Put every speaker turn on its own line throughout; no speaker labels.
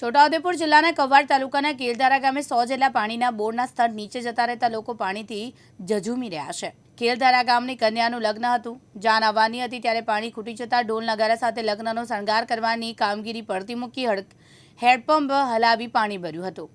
છોટાઉદેપુર જિલ્લાના કવાડ તાલુકાના કેલધારા ગામે સો જેટલા પાણીના બોરના સ્થળ નીચે જતા રહેતા લોકો પાણીથી ઝઝૂમી રહ્યા છે. કેલધારા ગામની કન્યાનું લગ્ન હતું. જાન આવવાની હતી ત્યારે પાણી ખૂટી જતા ઢોલ નગારા સાથે લગ્નનો શણગાર કરવાની કામગીરી પડતી મૂકી હડ હેડપંપ હલાવી પાણી ભર્યું હતું.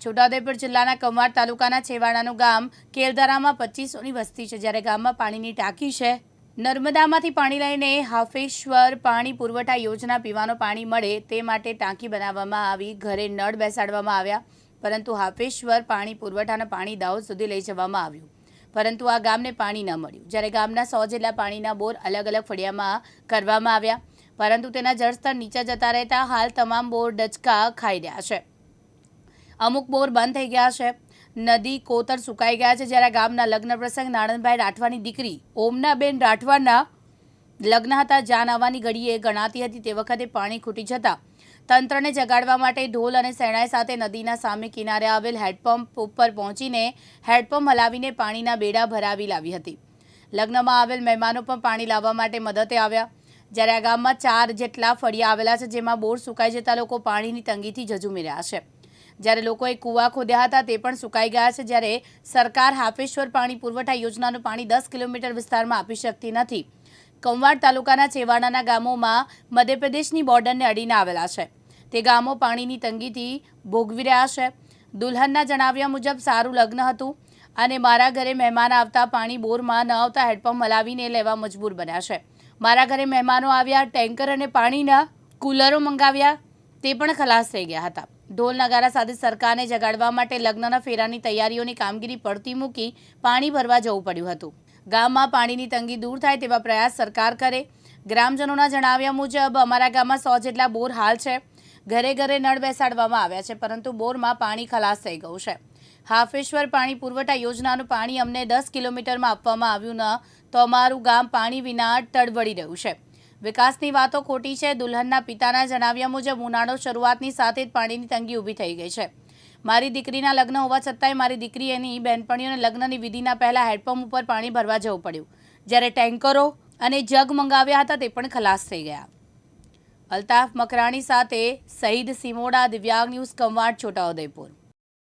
છોટાઉદેપુર જિલ્લાના કવાડ તાલુકાના છેવાડાનું ગામ કેલધારામાં પચીસોની વસ્તી છે. જ્યારે ગામમાં પાણીની ટાંકી છે નર્મદામાંથી પાણી લઈને હાફેશ્વર પાણી પુરવઠા યોજના પીવાનું પાણી મળે તે માટે ટાંકી બનાવવામાં આવી, ઘરે નળ બેસાડવામાં આવ્યા, પરંતુ હાફેશ્વર પાણી પુરવઠાના પાણી દાહોદ સુધી લઈ જવામાં આવ્યું. પરંતુ આ ગામને પાણી ન મળ્યું. જ્યારે ગામના સો જેટલા પાણીના બોર અલગ અલગ ફળિયામાં કરવામાં આવ્યા, પરંતુ તેના જળસ્તર નીચે જતા રહેતા હાલ તમામ બોર ડચકા ખાઈ રહ્યા છે. અમુક બોર બંધ થઈ ગયા છે. નદી કોતર સુકાઈ ગયા છે જ્યારે ગામના લગ્ન પ્રસંગ નાણંદભાઈ રાઠવાની દીકરી ઓમનાબેન રાઠવાના લગ્ન હતા. જાન આવવાની ઘડીએ ગણાતી હતી. તે વખતે પાણી ખૂટી જતા તંત્રને જગાડવા માટે ઢોલ અને શેણાઈ સાથે નદીના સામે કિનારે આવેલ હેડપંપ ઉપર પહોંચીને હેડપંપ હલાવીને પાણીના બેડા ભરાવી લાવી હતી. લગ્નમાં આવેલ મહેમાનો પણ પાણી લાવવા માટે મદદે આવ્યા. જ્યારે આ ગામમાં ચાર જેટલા ફળિયા આવેલા છે, જેમાં બોર સુકાઈ જતા લોકો પાણીની તંગીથી ઝઝૂમી રહ્યા છે. જ્યારે લોકોએ કૂવા ખોદ્યા હતા, તે પણ સુકાઈ ગયા છે. જ્યારે સરકાર હાફેશ્વર પાણી પુરવઠા યોજનાનું પાણી દસ કિલોમીટર વિસ્તારમાં આપી શકતી નથી. કંવાડ તાલુકાના છેવાડાના ગામોમાં મધ્યપ્રદેશની બોર્ડરને અડીને આવેલા છે. તે ગામો પાણીની તંગીથી ભોગવી રહ્યા છે. દુલ્હનના જણાવ્યા મુજબ, સારું લગ્ન હતું અને મારા ઘરે મહેમાન આવતા પાણી બોરમાં ન આવતા હેડપંપ હલાવીને લેવા મજબૂર બન્યા છે. મારા ઘરે મહેમાનો આવ્યા, ટેન્કર અને પાણીના કુલરો મંગાવ્યા તે પણ ખલાસ થઈ ગયા હતા. ઢોલ નગારા સાથે સરકારને જગાડવા માટે લગ્નના ફેરાની તૈયારીઓની કામગીરી પડતી મૂકી પાણી ભરવા જવું પડ્યું હતું. ગામમાં પાણીની તંગી દૂર થાય તેવા પ્રયાસ સરકાર કરે. ગ્રામજનોના જણાવ્યા મુજબ, અમારા ગામમાં સો જેટલા બોર હાલ છે. ઘરે ઘરે નળ બેસાડવામાં આવ્યા છે, પરંતુ બોરમાં પાણી ખલાસ થઈ ગયું છે. હાફેશ્વર પાણી પુરવઠા યોજનાનું પાણી અમને દસ કિલોમીટરમાં આપવામાં આવ્યું ન, તો અમારું ગામ પાણી વિના ટળવળી રહ્યું છે. વિકાસની વાતો ખોટી છે. દુલ્હનના પિતાના જણાવ્યા મુજબ ઉનાળો શરૂઆતની સાથે જ પાણીની તંગી ઊભી થઈ ગઈ છે. મારી દીકરીના લગ્ન હોવા છતાંય મારી દીકરી એની બહેનપણીઓને લગ્નની વિધિના પહેલાં હેડપંપ ઉપર પાણી ભરવા જવું પડ્યું. જ્યારે ટેન્કરો અને જગ મંગાવ્યા હતા તે પણ ખલાસ થઈ ગયા. અલ્તાફ મકરાણી સાથે સઈદ સિમોડા, દિવ્યાંગ ન્યૂઝ કમવાડ છોટાઉદેપુર.